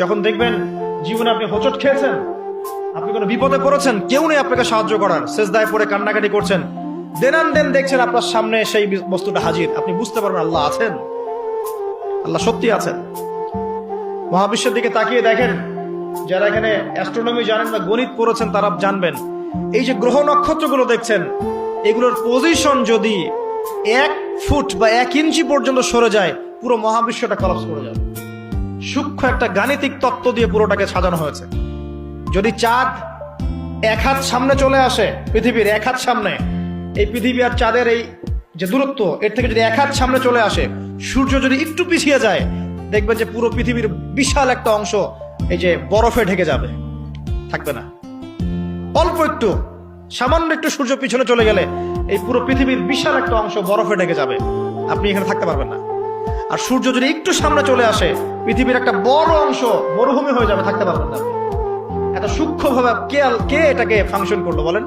যখন দেখবেন জীবনে আপনি হোঁচট খেয়েছেন, আপনি কোনো বিপদে পড়েছেন, কেউ নেই আপনাকে সাহায্য করার শেষদায় পড়ে কান্নাকাটি করছেন দেনান দেন দেখছেন আপনার সামনে সেই বস্তুটা হাজির। আপনি বুঝতে পারবেন আল্লাহ আছেন। আল্লাহ সত্যি আছেন। মহাবিশ্বের দিকে তাকিয়ে দেখেন, যারা এখানে অ্যাস্ট্রোনমি জানেন বা গণিত পড়েছেন, তারা জানবেন। এই যে গ্রহ নক্ষত্রগুলো দেখছেন, এগুলোর পজিশন যদি এক ফুট বা এক ইঞ্চি পর্যন্ত সরে যায়, পুরো মহাবিশ্বটা কলাপস করে যাবে। সূক্ষ্ম একটা গাণিতিক তত্ত্ব দিয়ে পুরোটাকে সাজানো হয়েছে। যদি চাঁদ এক হাত সামনে চলে আসে, পৃথিবীর এক হাত সামনে, এই পৃথিবী আর চাঁদের এই যে দূরত্ব, এর থেকে যদি এক হাত সামনে চলে আসে, সূর্য যদি একটু পিছিয়ে যায় দেখবেন যে পুরো পৃথিবীর বিশাল একটা অংশ এই যে বরফে ঢেকে যাবে। থাকবে না। অল্প একটু, সামান্য একটু সূর্য পিছনে চলে গেলে এই পুরো পৃথিবীর বিশাল একটা অংশ বরফে ঢেকে যাবে। আপনি এখানে থাকতে পারবেন না। আর সূর্য যদি একটু সামনে চলে আসে, পৃথিবীর একটা বড় অংশ মরুভূমি হয়ে যাবে, থাকতে পারবেন না। এত সূক্ষ্মভাবে কে কে এটাকে ফাংশন করল বলেন